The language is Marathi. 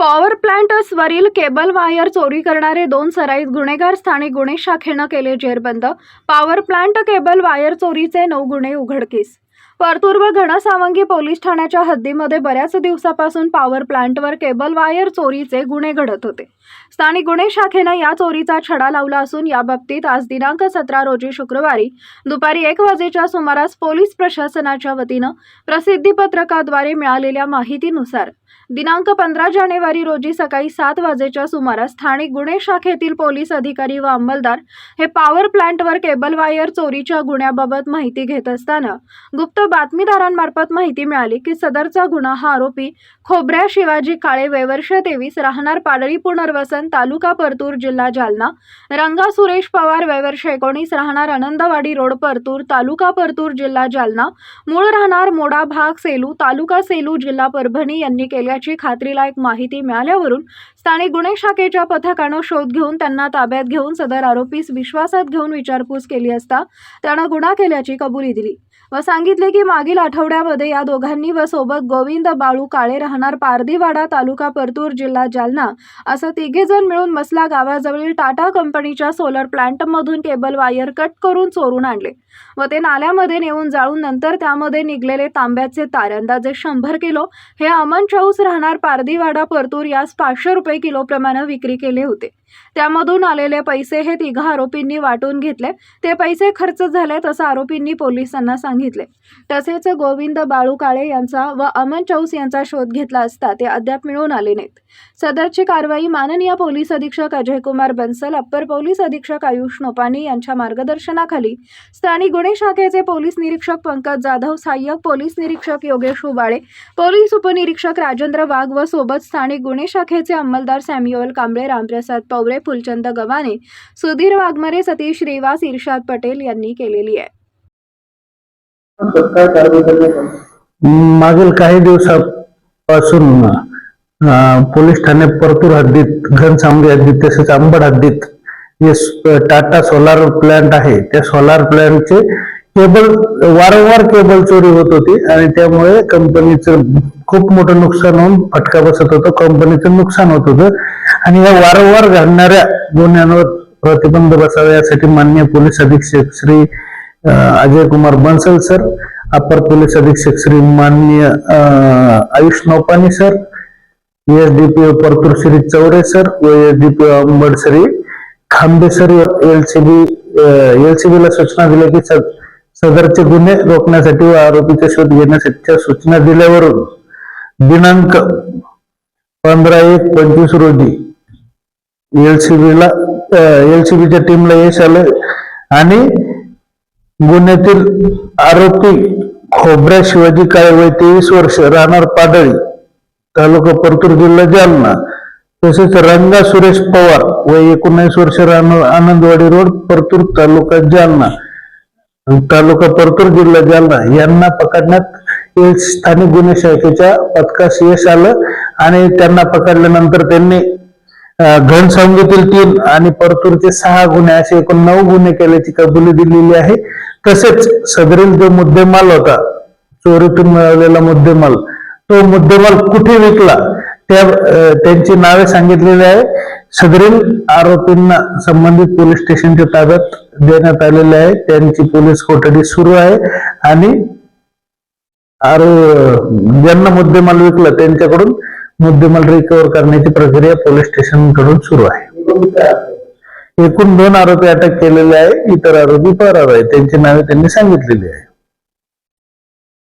पॉवर प्लांट्सवरील केबल वायर चोरी करणारे दोन सराईत गुन्हेगार स्थानिक गुन्हे शाखेनं केले जेरबंद. पॉवर प्लांट केबल वायर चोरीचे नऊ गुन्हे उघडकीस. परतूर व घनसावंगी पोलीस ठाण्याच्या हद्दीमध्ये बऱ्याच दिवसापासून पॉवर प्लांटवर केबल वायर चोरीचे गुन्हे घडत होते. स्थानिक गुन्हे शाखेनं या चोरीचा छडा लावला असून याबाबतीत आज दिनांक सतरा रोजी शुक्रवारी दुपारी एक वाजेच्या सुमारास पोलीस प्रशासनाच्या वतीनं प्रसिद्धी पत्रकाद्वारे मिळालेल्या माहितीनुसार दिनांक पंधरा जानेवारी रोजी सकाळी सात वाजेच्या सुमारास स्थानिक गुन्हे शाखेतील पोलीस अधिकारी व अंमलदार हे पॉवर प्लांटवर केबल वायर चोरीच्या गुन्ह्याबाबत माहिती घेत असताना गुप्त बातमीदारांमार्फत माहिती मिळाली की सदरचा गुन्हा हा आरोपी खोबऱ्या शिवाजी काळे वैवर्ष तेवीस राहणार पाडळी पुनर्वसन तालुका परतूर जिल्हा जालना. रंगा सुरेश पवार वैवर्ष एकोणीस राहणार आनंदवाडी रोड परतूर तालुका परतूर जिल्हा जालना. मूळ राहणार मोडा भाग सेलू तालुका सेलू जिल्हा परभणी यांनी केल्याची खात्रीलायक माहिती मिळाल्यावरून स्थानिक गुन्हे शाखेच्या पथकानं शोध घेऊन त्यांना ताब्यात घेऊन सदर आरोपीस विश्वासात घेऊन विचारपूस केली असता त्यानं गुन्हा केल्याची कबुली दिली व सांगितले की मागील आठवड्यामध्ये या दोघांनी व सोबत गोविंद बाळू काळे राहणार पारदीवाडा तालुका परतूर जिल्हा जालना असं तिघेजण मिळून मसला गावाजवळील टाटा कंपनीच्या सोलर प्लॅन्टमधून केबल वायर कट करून चोरून आणले व ते नाल्यामध्ये नेऊन जाळून नंतर त्यामध्ये निघलेले तांब्याचे तार अंदाजे शंभर किलो हे अमन चौस राहणार पारदीवाडा परतूर यास पाचशे रुपये रुपये किलोप्रमाणे विक्री केले होते. त्यामधून आलेले पैसे हे तिघा आरोपींनी वाटून घेतले. ते पैसे खर्च झालेत असं आरोपींनी पोलिसांना सांगितले. तसेच गोविंद बाळू काळे यांचा व अमन चौस यांचा शोध घेतला असता ते अद्याप मिळून आले नाहीत. सदरची कारवाई माननीय पोलीस अधीक्षक अजयकुमार बन्सल अप्पर पोलीस अधीक्षक आयुष नोपानी यांच्या मार्गदर्शनाखाली. स्थानिक गुन्हे शाखेचे पोलीस निरीक्षक पंकज जाधव सहाय्यक पोलीस निरीक्षक योगेश उबाळे पोलीस उपनिरीक्षक राजेंद्र वाघ व सोबत स्थानिक गुन्हे शाखेचे अंमल अंमलदार सॅम्युअल कांबळे रामप्रसाद पवरे फुलचंद गव्हाणे सुधीर वाघमारे सतीश श्रीवास इर्शाद पटेल यांनी केलेली आहे. मागील काही दिवसापासून पोलीस ठाणे परतूर हद्दीत घनसावंगी हद्दीत तसेच अंबड हद्दीत जे टाटा सोलार प्लांट आहे. त्या सोलार प्लांटचे केबल वारंवार केबल चोरी होत होती आणि त्यामुळे कंपनीचं खूप मोठं नुकसान होऊन फटका बसत होतं कंपनीचं नुकसान होत होतं. आणि या वारंवार घडणाऱ्या गुन्ह्यांवर प्रतिबंध बसावा यासाठी मान्य पोलीस अधीक्षक श्री अजय कुमार बन्सल सर अपर पोलीस अधीक्षक श्री माननीय अं, Ayush Naupani sir SDPO Partur Shri Chaure sir व SDPO Ambad Shri Khambe sir LCB एलसीबीला सूचना दिल्या की सर सदरचे गुन्हे रोखण्यासाठी व आरोपीचा शोध घेण्यासाठीच्या सूचना दिल्यावरून दिनांक पंधरा एक पंचवीस रोजी एलसीबीला एलसीबीच्या टीमला यश आलं आणि गुन्ह्यातील आरोपी खोबऱ्या शिवाजी काळे वय तेवीस वर्ष राहणार पाडळी तालुका परतूर जिल्हा जालना तसेच रंगा सुरेश पवार व एकोणीस वर्ष राहणार आनंदवाडी रोड परतूर तालुका जालना. तालुका परतूर जिल्हा जालना यांना पकडण्यात एक स्थानिक गुन्हे शाखेच्या पथकास यश आलं आणि त्यांना पकडल्यानंतर त्यांनी अं, घनसावंगीतील तीन आणि परतूरचे सहा गुन्हे असे एकूण नऊ गुन्हे केल्याची कबुली दिलेली आहे. तसेच सदरील जो मुद्देमाल होता चोरीतून मिळवलेला मुद्देमाल तो मुद्देमाल कुठे विकला त्या त्यांची नावे सांगितलेली आहे. सदरील आरोपींना संबंधित पोलीस स्टेशनच्या ताब्यात देण्यात आलेले आहे. त्यांची पोलीस कोठडी सुरू आहे. आणि आरो ज्यांना मुद्देमाल विकला त्यांच्याकडून मुद्देमाल रिकव्हर करण्याची प्रक्रिया पोलीस स्टेशनकडून सुरू आहे. एकूण आहे? एकूण दोन आरोपी अटक केलेले आहे. इतर आरोपी फरार आहे त्यांची नावे त्यांनी सांगितलेली आहे